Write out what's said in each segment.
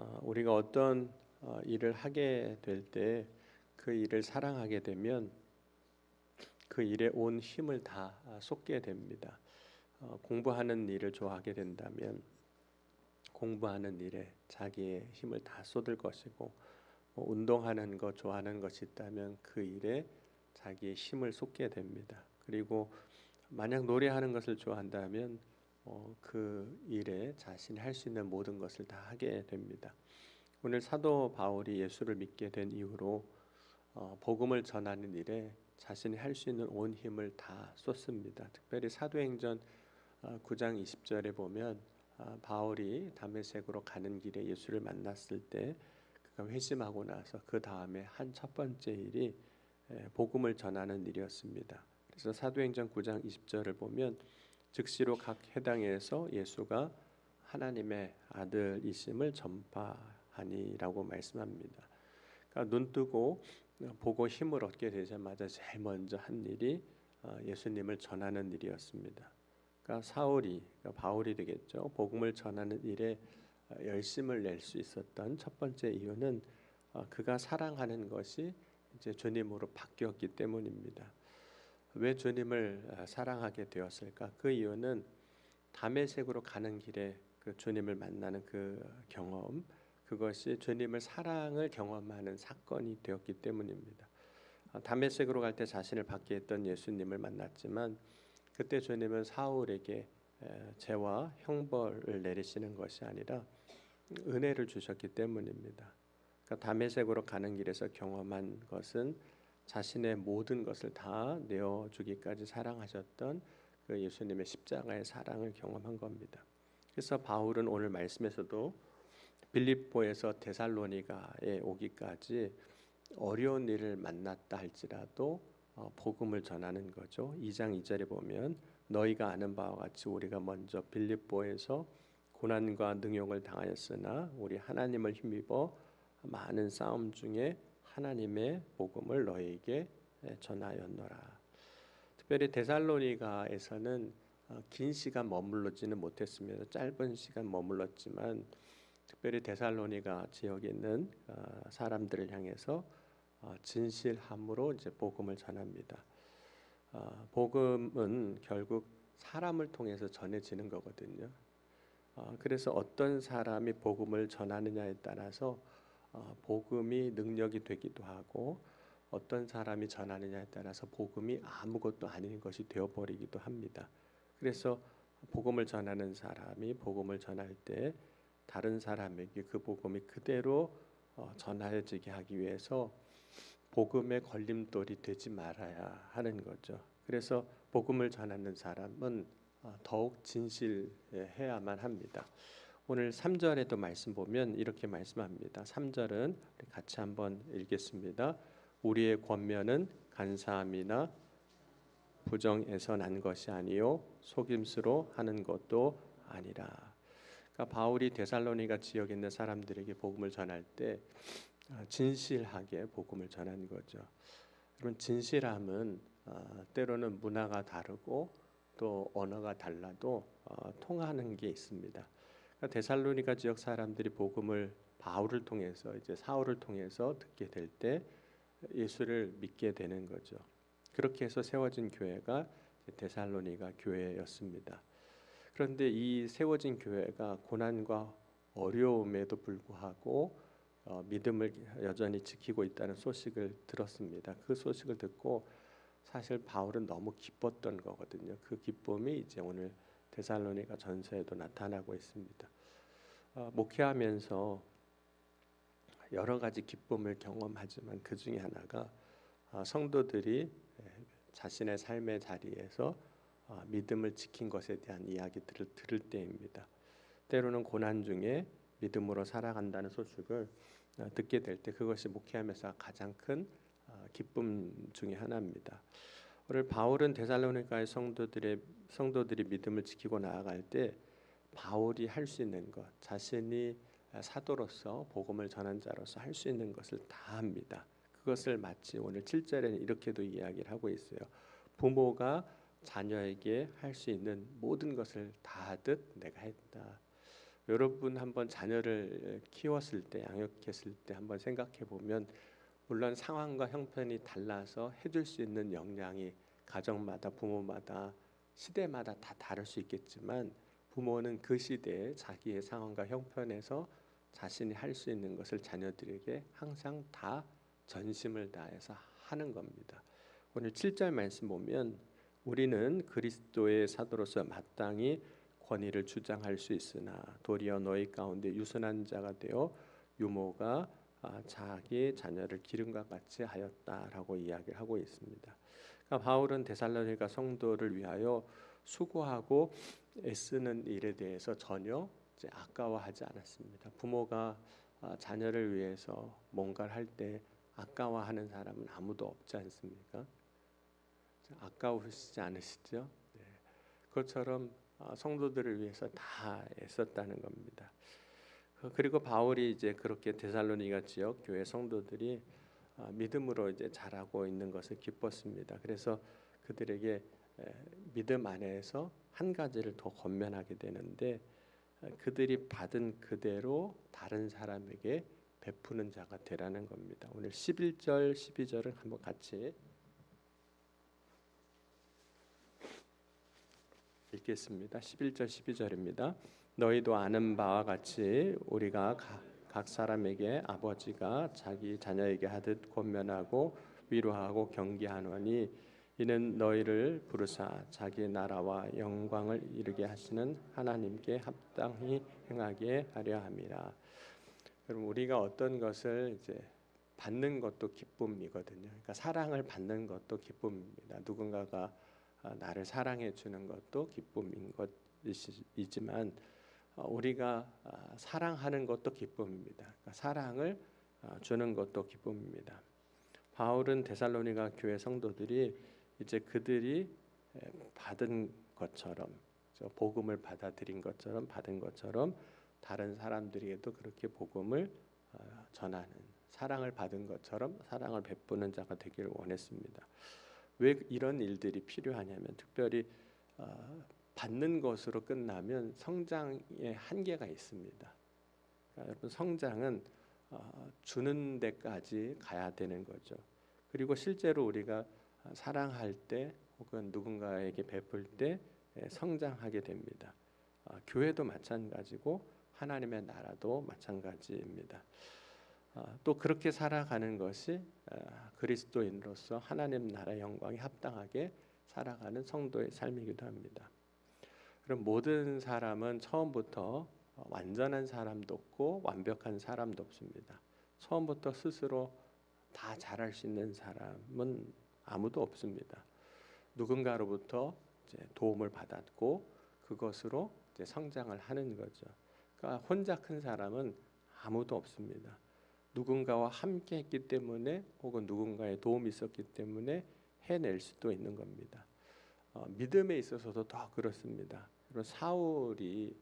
어, 우리가 어떤 어, 일을 하게 될 때 그 일을 사랑하게 되면 그 일에 온 힘을 다 쏟게 됩니다. 어, 공부하는 일을 좋아하게 된다면 공부하는 일에 자기의 힘을 다 쏟을 것이고 뭐 운동하는 거 좋아하는 것이 있다면 그 일에 자기의 힘을 쏟게 됩니다. 그리고 만약 노래하는 것을 좋아한다면 어, 그 일에 자신이 할 수 있는 모든 것을 다 하게 됩니다. 오늘 사도 바울이 예수를 믿게 된 이후로 어, 복음을 전하는 일에 자신이 할 수 있는 온 힘을 다 쏟습니다. 특별히 사도행전 어, 9장 20절에 보면 어, 바울이 담메색으로 가는 길에 예수를 만났을 때 그가 회심하고 나서 그 다음에 한 첫 번째 일이 에, 복음을 전하는 일이었습니다. 그래서 사도행전 9장 20절을 보면 즉시로 각 해당에서 예수가 하나님의 아들이심을 전파하니라고 말씀합니다. 그러니까 눈 뜨고 보고 힘을 얻게 되자마자 제일 먼저 한 일이 어, 예수님을 전하는 일이었습니다. 그러니까 사울이 그러니까 바울이 되겠죠. 복음을 전하는 일에 어, 열심을 낼 수 있었던 첫 번째 이유는 어, 그가 사랑하는 것이 이제 주님으로 바뀌었기 때문입니다. 왜 주님을 사랑하게 되었을까? 그 이유는 담에색으로 가는 길에 그 주님을 만나는 그 경험, 그것이 주님을 사랑을 경험하는 사건이 되었기 때문입니다. 아, 담메색으로 갈 때 자신을 받게 했던 예수님을 만났지만 그때 주님은 사울에게 죄와 형벌을 내리시는 것이 아니라 은혜를 주셨기 때문입니다. 그러니까 담메색으로 가는 길에서 경험한 것은 자신의 모든 것을 다 내어 주기까지 사랑하셨던 그 예수님의 십자가의 사랑을 경험한 겁니다. 그래서 바울은 오늘 말씀에서도 빌립보에서 데살로니가에 오기까지 어려운 일을 만났다 할지라도 어, 복음을 전하는 거죠. 2장 2절에 보면 너희가 아는 바와 같이 우리가 먼저 빌립보에서 고난과 능욕을 당하였으나 우리 하나님을 힘입어 많은 싸움 중에 하나님의 복음을 너희에게 전하였노라. 특별히 데살로니가에서는 어, 긴 시간 머물러지는 못했습니다. 짧은 시간 머물렀지만 특별히 데살로니가 지역에 있는 어, 사람들을 향해서 어, 진실함으로 이제 복음을 전합니다. 복음은 결국 사람을 통해서 전해지는 거거든요. 그래서 어떤 사람이 복음을 전하느냐에 따라서 어, 복음이 능력이 되기도 하고 어떤 사람이 전하느냐에 따라서 복음이 아무것도 아닌 것이 되어 버리기도 합니다. 그래서 복음을 전하는 사람이 복음을 전할 때 다른 사람에게 그 복음이 그대로 어, 전해지게 하기 위해서 복음의 걸림돌이 되지 말아야 하는 거죠. 그래서 복음을 전하는 사람은 어, 더욱 진실해야만 합니다. 오늘 3절에도 말씀 보면 이렇게 말씀합니다. 3절은 같이 한번 읽겠습니다. 우리의 권면은 간사함이나 부정에서 난 것이 아니요 속임수로 하는 것도 아니라. 그러니까 바울이 데살로니가 지역에 있는 사람들에게 복음을 전할 때 아, 진실하게 복음을 전한 거죠. 여러분 진실함은 아, 때로는 문화가 다르고 또 언어가 달라도 어, 통하는 게 있습니다. 그러니까 데살로니가 지역 사람들이 복음을 바울을 통해서 이제 사울을 통해서 듣게 될 때 예수를 믿게 되는 거죠. 그렇게 해서 세워진 교회가 데살로니가 교회였습니다. 그런데 이 세워진 교회가 고난과 어려움에도 불구하고 어, 믿음을 여전히 지키고 있다는 소식을 들었습니다. 그 소식을 듣고 사실 바울은 너무 기뻤던 거거든요. 그 기쁨이 이제 오늘 데살로니가 전서에도 나타나고 있습니다. 어, 목회하면서 여러 가지 기쁨을 경험하지만 그 중에 하나가 어, 성도들이 자신의 삶의 자리에서 어, 믿음을 지킨 것에 대한 이야기들을 들을 때입니다. 때로는 고난 중에 믿음으로 살아간다는 소식을 어, 듣게 될 때 그것이 목회하면서 가장 큰 어, 기쁨 중의 하나입니다. 오늘 바울은 데살로니가의 성도들의 성도들이 믿음을 지키고 나아갈 때 바울이 할 수 있는 것, 자신이 사도로서 복음을 전한 자로서 할 수 있는 것을 다 합니다. 그것을 마치 오늘 7절에는 이렇게도 이야기를 하고 있어요. 부모가 자녀에게 할 수 있는 모든 것을 다 하듯 내가 했다. 여러분 한번 자녀를 키웠을 때 양육했을 때 한번 생각해 보면 물론 상황과 형편이 달라서 해줄 수 있는 역량이 가정마다 부모마다 시대마다 다 다를 수 있겠지만 부모는 그 시대에 자기의 상황과 형편에서 자신이 할 수 있는 것을 자녀들에게 항상 다 전심을 다해서 하는 겁니다. 오늘 7절 말씀 보면 우리는 그리스도의 사도로서 마땅히 권위를 주장할 수 있으나 도리어 너희 가운데 유선한 자가 되어 유모가 아, 자기 자녀를 기름과 같이 하였다라고 이야기를 하고 있습니다. 그러니까 바울은 데살로니가 성도를 위하여 수고하고 애쓰는 일에 대해서 전혀 아까워하지 않았습니다. 부모가 아, 자녀를 위해서 뭔가를 할 때 아까워하는 사람은 아무도 없지 않습니까? 아까우시지 않으시죠? 네. 그것처럼 아, 성도들을 위해서 다 애썼다는 겁니다. 그, 그리고 바울이 이제 그렇게 데살로니가 지역 교회 성도들이 아, 믿음으로 이제 자라고 있는 것을 기뻤습니다. 그래서 그들에게 믿음 안에서 한 가지를 더 권면하게 되는데 그들이 받은 그대로 다른 사람에게 베푸는 자가 되라는 겁니다. 오늘 11절 12절을 한번 같이 읽겠습니다. 11절 12절입니다. 너희도 아는 바와 같이 우리가 각 사람에게 아버지가 자기 자녀에게 하듯 권면하고 위로하고 경계하노니 이는 너희를 부르사 자기 나라와 영광을 이루게 하시는 하나님께 합당히 행하게 하려 함이라. 여러분 우리가 어떤 것을 이제 받는 것도 기쁨이거든요. 그러니까 사랑을 받는 것도 기쁨입니다. 누군가가 아, 나를 사랑해 주는 것도 기쁨인 것이지만 어, 우리가 아, 사랑하는 것도 기쁨입니다. 그러니까 사랑을 아, 주는 것도 기쁨입니다. 바울은 데살로니가 교회 성도들이 이제 그들이 받은 것처럼 복음을 받아들인 것처럼 받은 것처럼 다른 사람들에게도 그렇게 복음을 어, 전하는 사랑을 받은 것처럼 사랑을 베푸는 자가 되기를 원했습니다. 왜 이런 일들이 필요하냐면 특별히 어, 받는 것으로 끝나면 성장의 한계가 있습니다. 그러니까 여러분 성장은 어, 주는 데까지 가야 되는 거죠. 그리고 실제로 우리가 사랑할 때 혹은 누군가에게 베풀 때 예, 성장하게 됩니다. 어, 교회도 마찬가지고 하나님의 나라도 마찬가지입니다. 어, 또 그렇게 살아가는 것이 어, 그리스도인으로서 하나님 나라 영광에 합당하게 살아가는 성도의 삶이기도 합니다. 그럼 모든 사람은 처음부터 어, 완전한 사람도 없고 완벽한 사람도 없습니다. 처음부터 스스로 다 잘할 수 있는 사람은 아무도 없습니다. 누군가로부터 도움을 받았고 그것으로 성장을 하는 거죠. 그러니까 혼자 큰 사람은 아무도 없습니다. 누군가와 함께 했기 때문에 혹은 누군가의 도움이 있었기 때문에 해낼 수도 있는 겁니다. 어, 믿음에 있어서도 더 그렇습니다. 그리고 사울이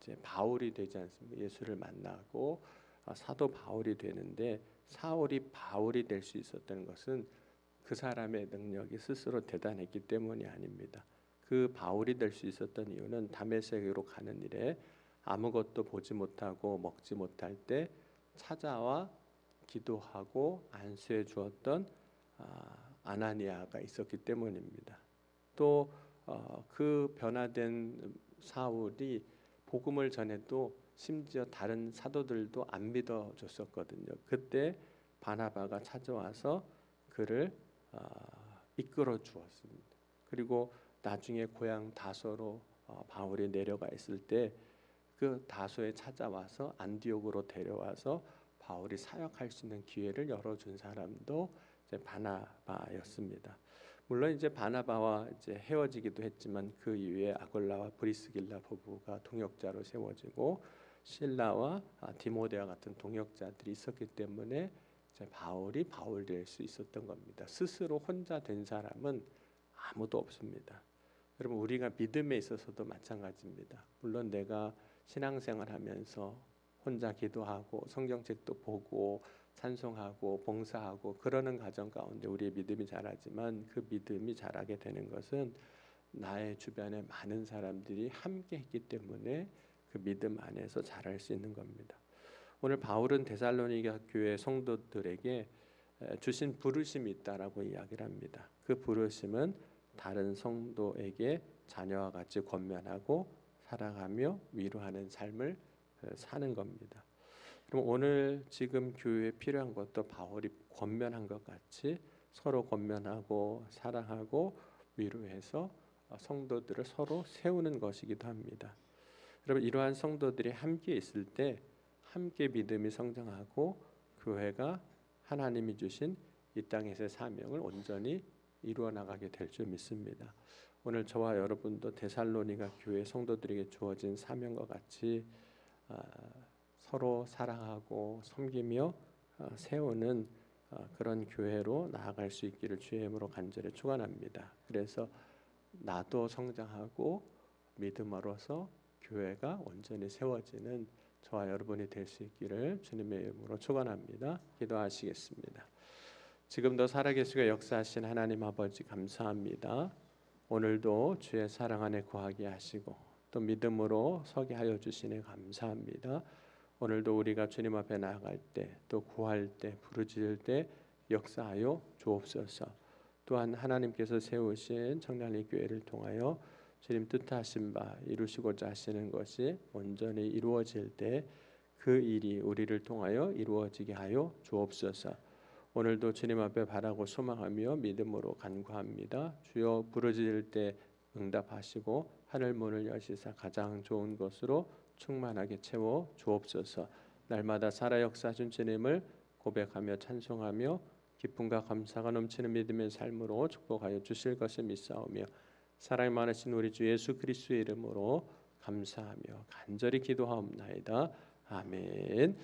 이제 바울이 되지 않습니까? 예수를 만나고 어, 사도 바울이 되는데 사울이 바울이 될 수 있었던 것은 그 사람의 능력이 스스로 대단했기 때문이 아닙니다. 그 바울이 될 수 있었던 이유는 다메섹으로 가는 일에 아무것도 보지 못하고 먹지 못할 때 찾아와 기도하고 안수해 주었던 아, 아나니아가 있었기 때문입니다. 또 그 어, 변화된 사울이 복음을 전해도 심지어 다른 사도들도 안 믿어 줬었거든요. 그때 바나바가 찾아와서 그를 어, 이끌어 주었습니다. 그리고 나중에 고향 다소로 어, 바울이 내려가 있을 때 그 다소에 찾아와서 안디옥으로 데려와서 바울이 사역할 수 있는 기회를 열어준 사람도 바나바였습니다. 물론 이제 바나바와 이제 헤어지기도 했지만 그 이후에 아골라와 브리스길라 부부가 동역자로 세워지고 신라와 아, 디모데와 같은 동역자들이 있었기 때문에 바울이 바울 될 수 있었던 겁니다. 스스로 혼자 된 사람은 아무도 없습니다. 여러분 우리가 믿음에 있어서도 마찬가지입니다. 물론 내가 신앙생활하면서 혼자 기도하고 성경책도 보고 찬송하고 봉사하고 그러는 과정 가운데 우리의 믿음이 자라지만 그 믿음이 자라게 되는 것은 나의 주변에 많은 사람들이 함께 했기 때문에 그 믿음 안에서 자랄 수 있는 겁니다. 오늘 바울은 데살로니가 교회 성도들에게 에, 주신 부르심이 있다라고 이야기를 합니다. 그 부르심은 다른 성도에게 자녀와 같이 권면하고 살아가며 위로하는 삶을 에, 사는 겁니다. 그럼 오늘 지금 교회에 필요한 것도 바울이 권면한 것 같이 서로 권면하고 사랑하고 위로해서 어, 성도들을 서로 세우는 것이기도 합니다. 여러분 이러한 성도들이 함께 있을 때 함께 믿음이 성장하고 교회가 하나님이 주신 이 땅에서의 사명을 온전히 이루어 나가게 될 줄 믿습니다. 오늘 저와 여러분도 데살로니가 교회 성도들에게 주어진 사명과 같이 아, 서로 사랑하고 섬기며 아, 세우는 아, 그런 교회로 나아갈 수 있기를 주의 이름으로 간절히 축원합니다. 그래서 나도 성장하고 믿음으로서 교회가 온전히 세워지는 저와 여러분이 될 수 있기를 주님의 이름으로 축원합니다. 기도하시겠습니다. 지금도 살아계시고 역사하신 하나님 아버지 감사합니다. 오늘도 주의 사랑 안에 거하게 하시고 또 믿음으로 서게 하여 주시니 감사합니다. 오늘도 우리가 주님 앞에 나아갈 때 또 구할 때 부르짖을 때 역사하여 주옵소서. 또한 하나님께서 세우신 청량리 교회를 통하여 주님 뜻하신 바 이루시고자 하시는 것이 온전히 이루어질 때 그 일이 우리를 통하여 이루어지게 하여 주옵소서. 오늘도 주님 앞에 바라고 소망하며 믿음으로 간구합니다. 주여 부르짖을 때 응답하시고 하늘 문을 여시사 가장 좋은 것으로 충만하게 채워 주옵소서. 날마다 살아 역사하신 주님을 고백하며 찬송하며 기쁨과 감사가 넘치는 믿음의 삶으로 축복하여 주실 것을 믿사오며 사랑이 많으신 우리 주 예수 그리스도의 이름으로 감사하며 간절히 기도하옵나이다. 아멘.